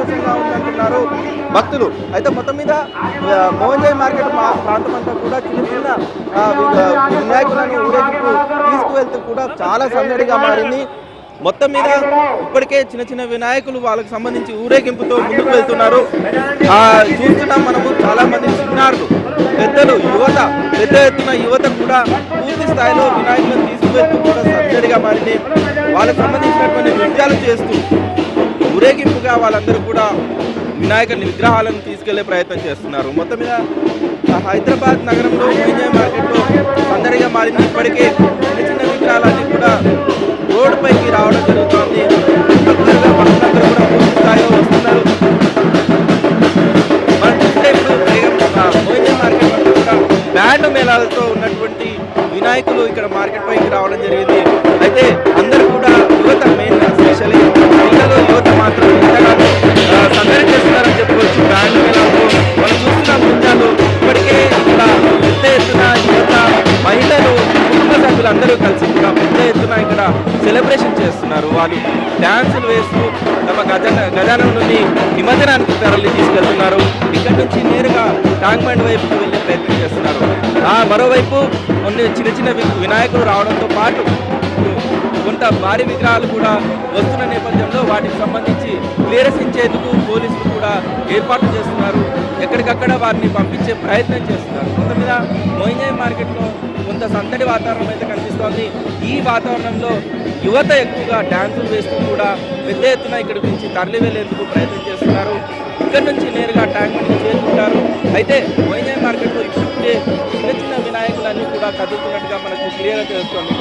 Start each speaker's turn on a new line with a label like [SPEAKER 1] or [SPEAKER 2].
[SPEAKER 1] సంతోషంగా ఉందంటున్నారు భక్తులు. అయితే మొత్తం మీద ఆ, మోహన్జాయ్ మార్కెట్ మా ప్రాంతం అంతా కూడా చిన్న చిన్న వినాయకులను ఊరేగింపు తీసుకువెళ్తూ కూడా చాలా సందడిగా మారింది. మొత్తం మీద ఇప్పటికే చిన్న చిన్న వినాయకులు వాళ్ళకి సంబంధించి ఊరేగింపుతో ముందుకు వెళ్తున్నారు. చూస్తున్నాం మనము చాలా మంది చిన్నారులు పెద్దలు యువత పెద్ద ఎత్తున యువత కూడా పూర్తి స్థాయిలో వినాయకులను తీసుకువెళ్తూ కూడా సందడిగా మారింది. వాళ్ళకి సంబంధించినటువంటి నృత్యాలు చేస్తూ ఊరేగింపుగా వాళ్ళందరూ కూడా వినాయక విగ్రహాలను తీసుకెళ్ళే ప్రయత్నం చేస్తున్నారు. మొత్తం మీద హైదరాబాద్ నగరంలో విజయ మార్కెట్లో సందడిగా మారింది. ఇప్పటికే చిన్న చిన్న విగ్రహాలన్నీ కూడా రోడ్డుపైకి రావడం జరుగుతోంది. భక్తులుగా భక్తులందరూ కూడా పూర్తి స్థాయిలో వస్తున్నారు. మనం చూస్తే ఇప్పుడు మోయిజే మార్కెట్ కూడా బ్యాండ్ మేళాలతో ఉన్నటువంటి వినాయకులు ఇక్కడ మార్కెట్ పైకి రావడం జరిగింది. వాళ్ళు డ్యాన్సులు వేస్తూ తమ గజన గజానం నుండి నిమజ్జనానికి తరలి తీసుకెళ్తున్నారు. ఇక్కడ నుంచి నేరుగా ట్యాంక్ బండ్ వైపుకు వెళ్ళే ప్రయత్నం చేస్తున్నారు. ఆ మరోవైపు కొన్ని చిన్న చిన్న వినాయకులు రావడంతో పాటు కొంత భారీ విగ్రహాలు కూడా వస్తున్న నేపథ్యంలో వాటికి సంబంధించి క్లియరెన్స్ ఇచ్చేందుకు పోలీసులు కూడా ఏర్పాట్లు చేస్తున్నారు. ఎక్కడికక్కడ వారిని పంపించే ప్రయత్నం చేస్తున్నారు. కొంత మీద మోయినాయ్ మార్కెట్లో కొంత సందడి వాతావరణం అయితే కనిపిస్తోంది. ఈ వాతావరణంలో యువత ఎక్కువగా డ్యాన్సులు వేస్తూ కూడా పెద్ద ఎత్తున ఇక్కడి నుంచి తరలి వెళ్ళేందుకు ప్రయత్నం చేస్తున్నారు. ఇక్కడ నుంచి నేరుగా ట్యాంక్ బండ్కి చేరుకుంటారు. అయితే వైజాగ్ మార్కెట్లో ఇప్పుడే చిన్న చిన్న వినాయకులన్నీ కూడా కదులుతున్నట్టుగా మనకు క్లియర్గా తెలుస్తుంది.